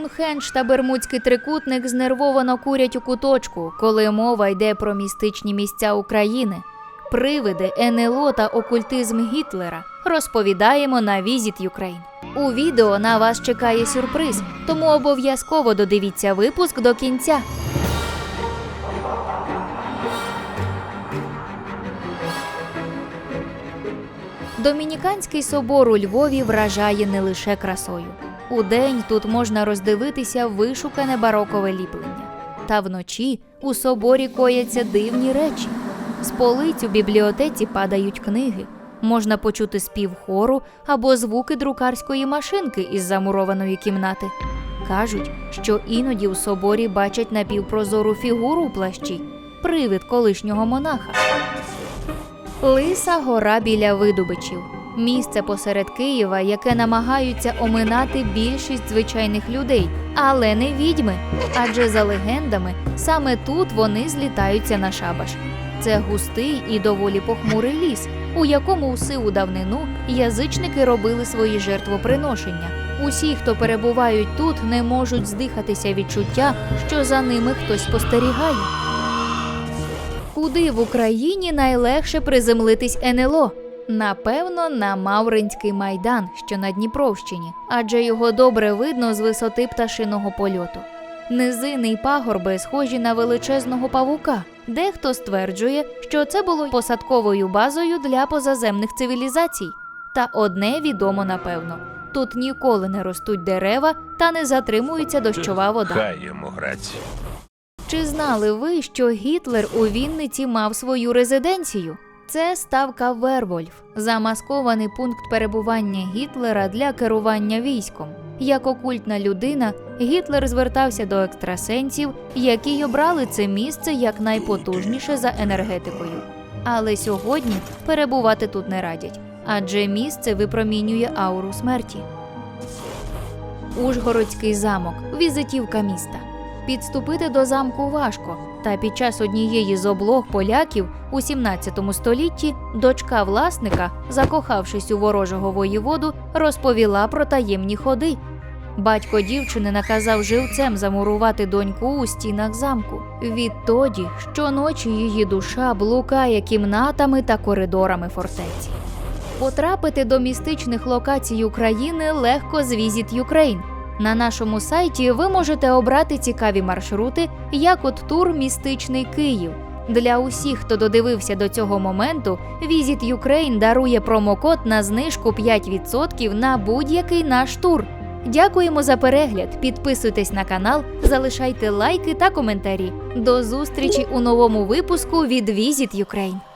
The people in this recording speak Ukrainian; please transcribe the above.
Стоунхендж та Бермудський трикутник знервовано курять у куточку, коли мова йде про містичні місця України. Привиди, НЛО та окультизм Гітлера розповідаємо на Visit Ukraine. У відео на вас чекає сюрприз, тому обов'язково додивіться випуск до кінця. Домініканський собор у Львові вражає не лише красою. Удень тут можна роздивитися вишукане барокове ліплення. Та вночі у соборі кояться дивні речі. З полиць у бібліотеці падають книги. Можна почути спів хору або звуки друкарської машинки із замурованої кімнати. Кажуть, що іноді у соборі бачать напівпрозору фігуру у плащі, привид колишнього монаха. Лиса гора біля видобичів. Місце посеред Києва, яке намагаються оминати більшість звичайних людей, але не відьми. Адже за легендами саме тут вони злітаються на шабаш. Це густий і доволі похмурий ліс, у якому у сиву давнину язичники робили свої жертвоприношення. Усі, хто перебувають тут, не можуть здихатися відчуття, що за ними хтось спостерігає. Куди в Україні найлегше приземлитись НЛО? Напевно, на Мавринський майдан, що на Дніпровщині, адже його добре видно з висоти пташиного польоту. Низини й пагорби схожі на величезного павука. Дехто стверджує, що це було посадковою базою для позаземних цивілізацій. Та одне відомо напевно: тут ніколи не ростуть дерева та не затримується дощова вода. Хай йому граць. Чи знали ви, що Гітлер у Вінниці мав свою резиденцію? Це ставка Вервольф, замаскований пункт перебування Гітлера для керування військом. Як окультна людина, Гітлер звертався до екстрасенсів, які й обрали це місце як найпотужніше за енергетикою. Але сьогодні перебувати тут не радять, адже місце випромінює ауру смерті. Ужгородський замок візитівка міста. Підступити до замку важко, та під час однієї з облог поляків у 17 столітті дочка власника, закохавшись у ворожого воєводу, розповіла про таємні ходи. Батько дівчини наказав живцем замурувати доньку у стінах замку. Відтоді щоночі її душа блукає кімнатами та коридорами фортеці. Потрапити до містичних локацій України легко з Visit Ukraine. На нашому сайті ви можете обрати цікаві маршрути, як от тур Містичний Київ. Для усіх, хто додивився до цього моменту, Visit Ukraine дарує промокод на знижку 5% на будь-який наш тур. Дякуємо за перегляд. Підписуйтесь на канал, залишайте лайки та коментарі. До зустрічі у новому випуску від Visit Ukraine.